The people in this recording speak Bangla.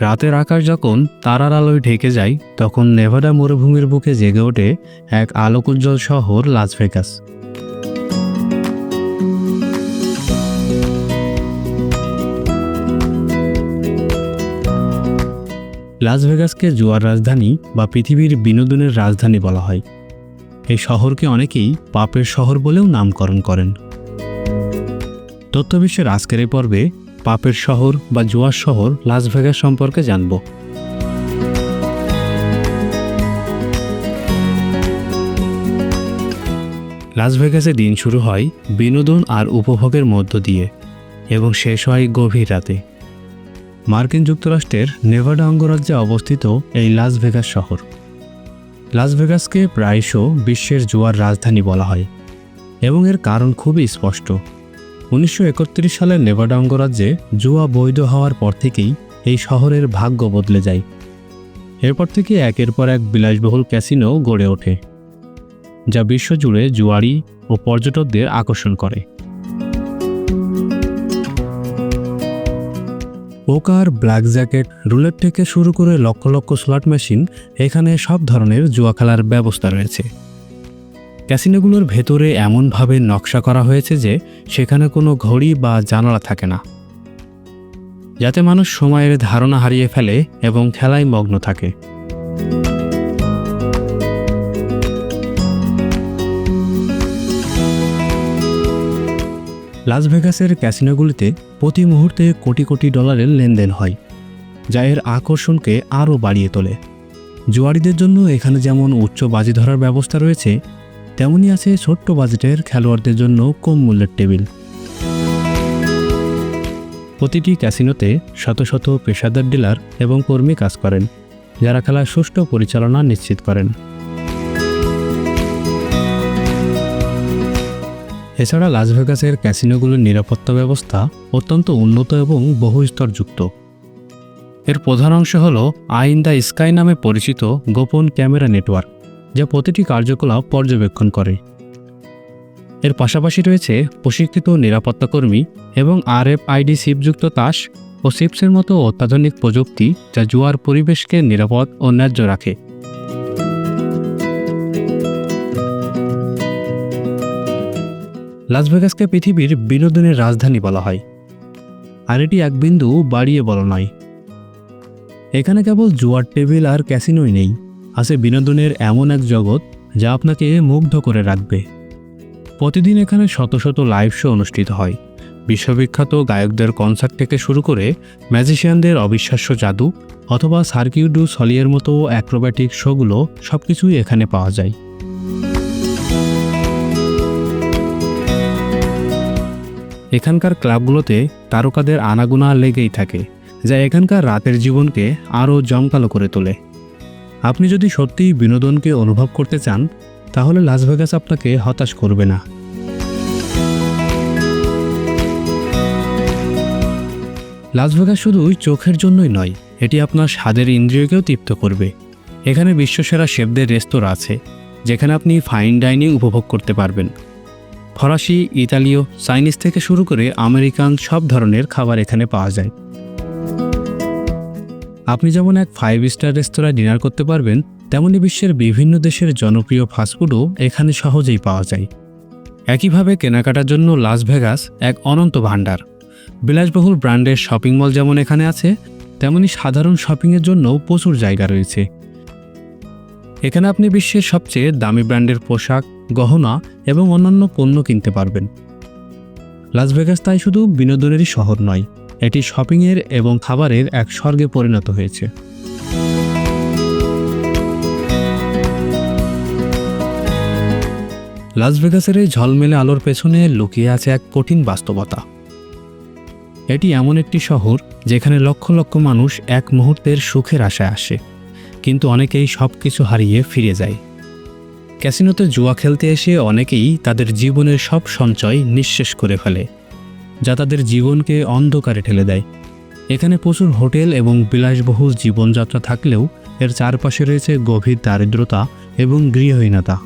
রাতের আকাশ যখন তারার আলোয় ঢেকে যায়, তখন নেভাডা মরুভূমির বুকে জেগে ওঠে এক আলোকোজ্জ্বল শহর, লাস ভেগাস। লাস ভেগাসকে জুয়ার রাজধানী বা পৃথিবীর বিনোদনের রাজধানী বলা হয়। এই শহরকে অনেকেই পাপের শহর বলেও নামকরণ করেন। তথ্যবিশ্বের আজকের এই পর্বে পাপের শহর বা জুয়ার শহর লাস ভেগাস সম্পর্কে জানব। লাস ভেগাসে দিন শুরু হয় বিনোদন আর উপভোগের মধ্য দিয়ে এবং শেষ হয় গভীর রাতে। মার্কিন যুক্তরাষ্ট্রের নেভাডা অঙ্গরাজ্যে অবস্থিত এই লাস ভেগাস শহর। লাস ভেগাসকে প্রায়শ বিশ্বের জুয়ার রাজধানী বলা হয় এবং এর কারণ খুবই স্পষ্ট। উনিশশো একত্রিশ সালের নেভাডা অঙ্গরাজ্যে জুয়া বৈধ হওয়ার পর থেকেই এই শহরের ভাগ্য বদলে যায়। এরপর থেকে একের পর এক বিলাসবহুল ক্যাসিনো গড়ে ওঠে, যা বিশ্বজুড়ে জুয়ারি ও পর্যটকদের আকর্ষণ করে। পোকার ব্ল্যাক জ্যাকেট, রুলেট থেকে শুরু করে লক্ষ লক্ষ স্লট মেশিন, এখানে সব ধরনের জুয়া খেলার ব্যবস্থা রয়েছে। ক্যাসিনোগুলোর ভেতরে এমনভাবে নকশা করা হয়েছে যে সেখানে কোনো ঘড়ি বা জানালা থাকে না। যাতে মানুষ সময়ের ধারণা হারিয়ে ফেলে এবং খেলায় মগ্ন থাকে। লাস ভেগাসের ক্যাসিনোগুলিতে প্রতি মুহূর্তে কোটি কোটি ডলারের লেনদেন হয়, যা এর আকর্ষণকে আরও বাড়িয়ে তোলে। জুয়ারিদের জন্য এখানে যেমন উচ্চ বাজি ধরার ব্যবস্থা রয়েছে তেমনই আছে ছোট্ট বাজেটের খেলোয়াড়দের জন্য কম মূল্যের টেবিল। প্রতিটি ক্যাসিনোতে শত শত পেশাদার ডিলার এবং কর্মী কাজ করেন, যারা খেলার সুষ্ঠু পরিচালনা নিশ্চিত করেন। এছাড়া লাস ভেগাসের ক্যাসিনোগুলোর নিরাপত্তা ব্যবস্থা অত্যন্ত উন্নত এবং বহুস্তরযুক্ত। এর প্রধান অংশ হল আইন দ্য স্কাই নামে পরিচিত গোপন ক্যামেরা নেটওয়ার্ক। যা প্রতিটি কার্যকলাপ পর্যবেক্ষণ করে। এর পাশাপাশি রয়েছে প্রশিক্ষিত নিরাপত্তাকর্মী এবং আর এফ আইডি সিপযুক্ত তাস ও সিপসের মতো অত্যাধুনিক প্রযুক্তি যা জুয়ার পরিবেশকে নিরাপদ ও ন্যায্য রাখে। লাস ভেগাসকে পৃথিবীর বিনোদনের রাজধানী বলা হয়। আর এটি এক বিন্দু বাড়িয়ে বলা নয়। এখানে কেবল জুয়ার টেবিল আর ক্যাসিনোই নেই। আছে বিনোদনের এমন এক জগৎ যা আপনাকে মুগ্ধ করে রাখবে। প্রতিদিন এখানে শত শত লাইভ শো অনুষ্ঠিত হয়। বিশ্ববিখ্যাত গায়কদের কনসার্ট থেকে শুরু করে ম্যাজিশিয়ানদের অবিশ্বাস্য জাদু অথবা সার্কিউডু সলিয়ের মতো অ্যাক্রোব্যাটিক শোগুলো সব কিছুই এখানে পাওয়া যায়। এখানকার ক্লাবগুলোতে তারকাদের আনাগোনা লেগেই থাকে, যা এখানকার রাতের জীবনকে আরও জমকালো করে তোলে। আপনি যদি সত্যিই বিনোদনকে অনুভব করতে চান, তাহলে লাস ভেগাস আপনাকে হতাশ করবে না। লাস ভেগাস শুধুই চোখের জন্যই নয়, এটি আপনার স্বাদের ইন্দ্রিয়কেও তৃপ্ত করবে। এখানে বিশ্বসেরা শেফদের রেস্তোরাঁ আছে, যেখানে আপনি ফাইন ডাইনিং উপভোগ করতে পারবেন। ফরাসি, ইতালীয়, চাইনিজ থেকে শুরু করে আমেরিকান সব ধরনের খাবার এখানে পাওয়া যায়। আপনি যেমন এক ফাইভ স্টার রেস্তোরাঁয় ডিনার করতে পারবেন, তেমনি বিশ্বের বিভিন্ন দেশের জনপ্রিয় ফাস্টফুডও এখানে সহজেই পাওয়া যায়। একইভাবে কেনাকাটার জন্য লাস ভেগাস এক অনন্ত ভাণ্ডার। বিলাসবহুল ব্র্যান্ডের শপিং মল যেমন এখানে আছে, তেমনি সাধারণ শপিংয়ের জন্যও প্রচুর জায়গা রয়েছে। এখানে আপনি বিশ্বের সবচেয়ে দামি ব্র্যান্ডের পোশাক, গহনা এবং অন্যান্য পণ্য কিনতে পারবেন। লাস ভেগাস তাই শুধু বিনোদনেরই শহর নয়। এটি শপিংয়ের এবং খাবারের এক স্বর্গে পরিণত হয়েছে। লাস ভেগাসের এই ঝলমেলে আলোর পেছনে লুকিয়ে আছে এক কঠিন বাস্তবতা। এটি এমন একটি শহর যেখানে লক্ষ লক্ষ মানুষ এক মুহূর্তের সুখের আশায় আসে, কিন্তু অনেকেই সব কিছু হারিয়ে ফিরে যায়। ক্যাসিনোতে জুয়া খেলতে এসে অনেকেই তাদের জীবনের সব সঞ্চয় নিঃশেষ করে ফেলে। যা তাদের জীবনকে অন্ধকারে ঠেলে দেয়। এখানে প্রচুর হোটেল এবং বিলাসবহুল জীবনযাত্রা থাকলেও এর চারপাশে রয়েছে গভীর দারিদ্রতা এবং গৃহহীনতা।